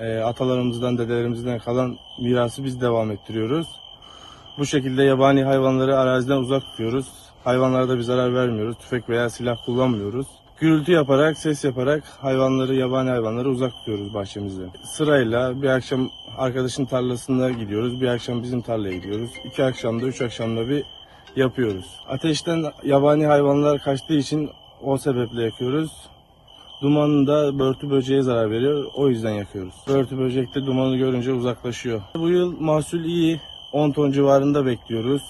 Ee, atalarımızdan, dedelerimizden kalan mirası biz devam ettiriyoruz. Bu şekilde yabani hayvanları araziden uzak tutuyoruz. Hayvanlara da bir zarar vermiyoruz. Tüfek veya silah kullanmıyoruz. Gürültü yaparak, ses yaparak hayvanları, yabani hayvanları uzak tutuyoruz bahçemizde. Sırayla bir akşam arkadaşın tarlasına gidiyoruz, bir akşam bizim tarlaya gidiyoruz. İki akşamda, üç akşamda bir yapıyoruz. Ateşten yabani hayvanlar kaçtığı için o sebeple yakıyoruz. Dumanın da börtü böceğe zarar veriyor. O yüzden yakıyoruz. Börtü böcek de dumanı görünce uzaklaşıyor. Bu yıl mahsul iyi. 10 ton civarında bekliyoruz.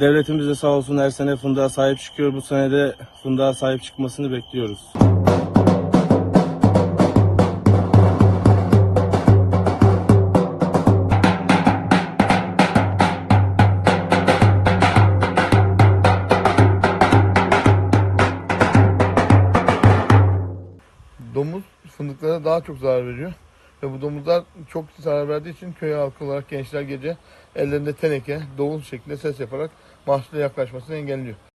Devletimiz de sağ olsun her sene fındığa sahip çıkıyor. Bu sene de fındığa sahip çıkmasını bekliyoruz. Domuz fındıklara daha çok zarar veriyor. Ve bu domuzlar çok zarar verdiği için köy halkı olarak gençler gece ellerinde teneke, davul şeklinde ses yaparak mahsule yaklaşmasını engelliyor.